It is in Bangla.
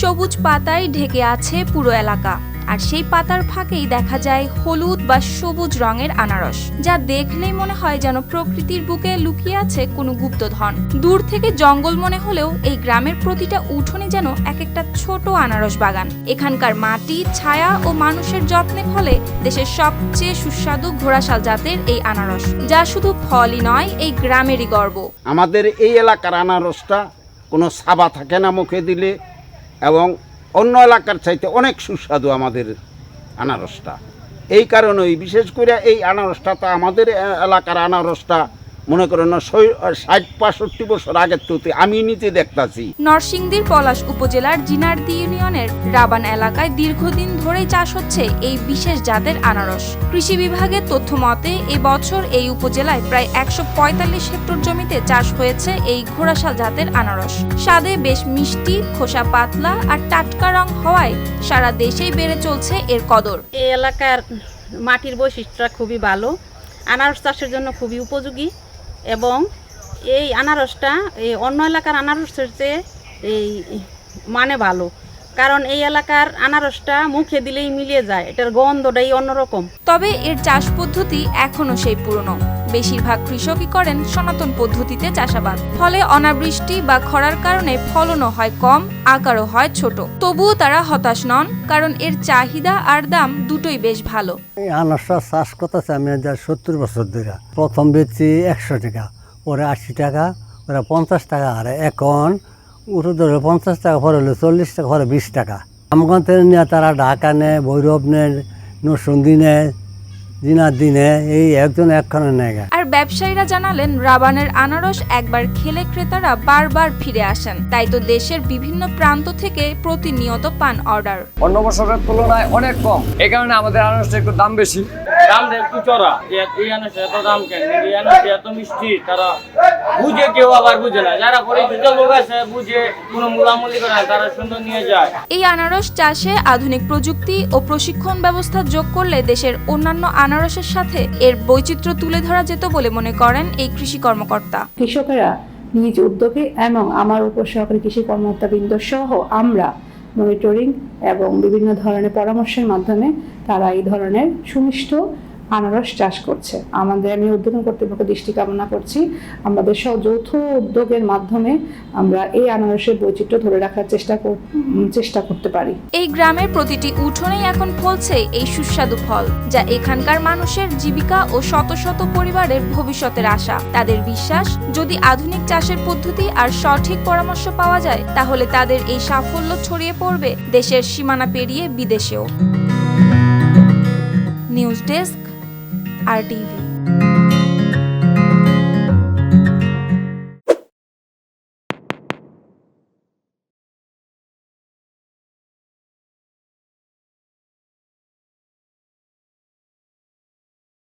সবুজ পাতায় ঢেকে আছে পুরো এলাকা। আর সেই পাতার ফাঁকেই দেখা যায় হলুদ বা সবুজ রঙের আনারস, যা দেখলেই মনে হয় যেন প্রকৃতির বুকে লুকিয়ে আছে কোনো গুপ্তধন। দূর থেকে জঙ্গল মনে হলেও এই গ্রামের প্রতিটা উঠোনে যেন এক একটা ছোট আনারস বাগান। এখানকার মাটি, ছায়া ও মানুষের যত্নে ফলে দেশের সবচেয়ে সুস্বাদু ঘোড়াশাল জাতের এই আনারস, যা শুধু ফলই নয়, এই গ্রামেরই গর্ব। আমাদের এই এলাকার আনারসটা কোনো সাবা থাকে না মুখে দিলে এবং অন্য এলাকার চাইতে অনেক সুস্বাদু আমাদের আনারসটা। এই কারণেই বিশেষ করে এই আনারসটা তো আমাদের এলাকার আনারসটা মনে করেন না ষাট পঁয়ষট্টি বছর আগের তো আমি নিতে দেখতাছি। নরসিংদীর পলাশ উপজেলার জিনারদি ইউনিয়নের রাবান এলাকায় দীর্ঘদিন ধরেই চাষ হচ্ছে এই বিশেষ জাতের আনারস। কৃষি বিভাগের তথ্য মতে এবছর এই উপজেলায় প্রায় একশো পঁয়তাল্লিশ হেক্টর জমিতে চাষ হয়েছে এই ঘোড়াশাল জাতের আনারস। স্বাদে বেশ মিষ্টি খোসা পাতলা আর টাটকা রং হওয়ায় সারা দেশেই বেড়ে চলছে এর কদর। এই এলাকার মাটির বৈশিষ্ট্যটা খুবই ভালো। আনারস চাষের জন্য খুবই উপযোগী। এবং এই আনারসটা এই অন্য এলাকার আনারসের চেয়ে এই মানে ভালো। কারণ এই এলাকার আনারসটা মুখে দিলেই মিলিয়ে যায় এটার গন্ধটাই অন্যরকম। তবে এর চাষ পদ্ধতি এখনও সেই পুরনো। বেশিরভাগ কৃষকই করেন সনাতন পদ্ধতিতে চাষাবাদ। ফলে অনাবৃষ্টি বা খরার কারণে ফলনও হয় কম আকারও হয় ছোট। তবুও তারা হতাশ নন কারণ এর চাহিদা আর দাম দুটোই বেশ ভালো। এই আনারসটা চাষ করতেছে আমি যা সত্তর বছর ধরে। প্রথম বেচছি একশো টাকা পরে আশি টাকা ওরা পঞ্চাশ টাকা। আর এখন উঠে ধরে পঞ্চাশ টাকা ফর হলো, চল্লিশ টাকা ফর বিশ টাকা। আমগঞ্জ নিয়ে তারা ঢাকা নেয়, ভৈরব নেয় নসুন্দি নেয় দিনার দিনে এই একজন একখানে নেয় ব্যবসায়ীরা জানালেন রাবানের আনারস একবার খেলে ক্রেতারা বারবার ফিরে আসেন। তাই তো দেশের বিভিন্ন প্রান্ত থেকে প্রতিনিয়ত পান অর্ডার। অন্য বছরের তুলনায় অনেক কম। এই কারণে আমাদের আনারসটা একটু দাম বেশি। দামটা একটু চড়া। এই আনারস এত দাম কেন? এই আনারস এত মিষ্টি তারা বুঝে কেউ আবার বুঝে না। যারা পরিচিত লোক আছে বুঝে কোনো মূলামূলি করে না তারা সুন্দর নিয়ে যায়। এই আনারস চাষে আধুনিক প্রযুক্তি ও প্রশিক্ষণ ব্যবস্থা যোগ করলে দেশের অন্যান্য আনারসের সাথে এর বৈচিত্র্য তুলে ধরা যেত বলে মনে করেন এই কৃষি কর্মকর্তা। কৃষকেরা নিজ উদ্যোগে এবং আমার উপর সহকারী কৃষি কর্মকর্তা বৃন্দ সহ আমরা মনিটরিং এবং বিভিন্ন ধরনের পরামর্শের মাধ্যমে তারা এই ধরনের সুমিষ্ট আনারস চাষ করছে। আমাদের, আমি উদ্যোতন কর্তৃপক্ষ দৃষ্টি কামনা করছি। আমাদের সব যৌথ উদ্যোগের মাধ্যমে আমরা এই আনারসের বৈচিত্র্য ধরে রাখার চেষ্টা চেষ্টা করতে পারি। এই গ্রামের প্রতিটি উঠোনেই এখন ফলছে এই সুস্বাদু ফল, যা এখানকার মানুষের জীবিকা ও শত শত পরিবারের ভবিষ্যতের আশা। তাদের বিশ্বাস, যদি আধুনিক চাষের পদ্ধতি আর সঠিক পরামর্শ পাওয়া যায়, তাহলে তাদের এই সাফল্য ছড়িয়ে পড়বে দেশের সীমানা পেরিয়ে বিদেশেও। নিউজ ডেস্ক আর টিভি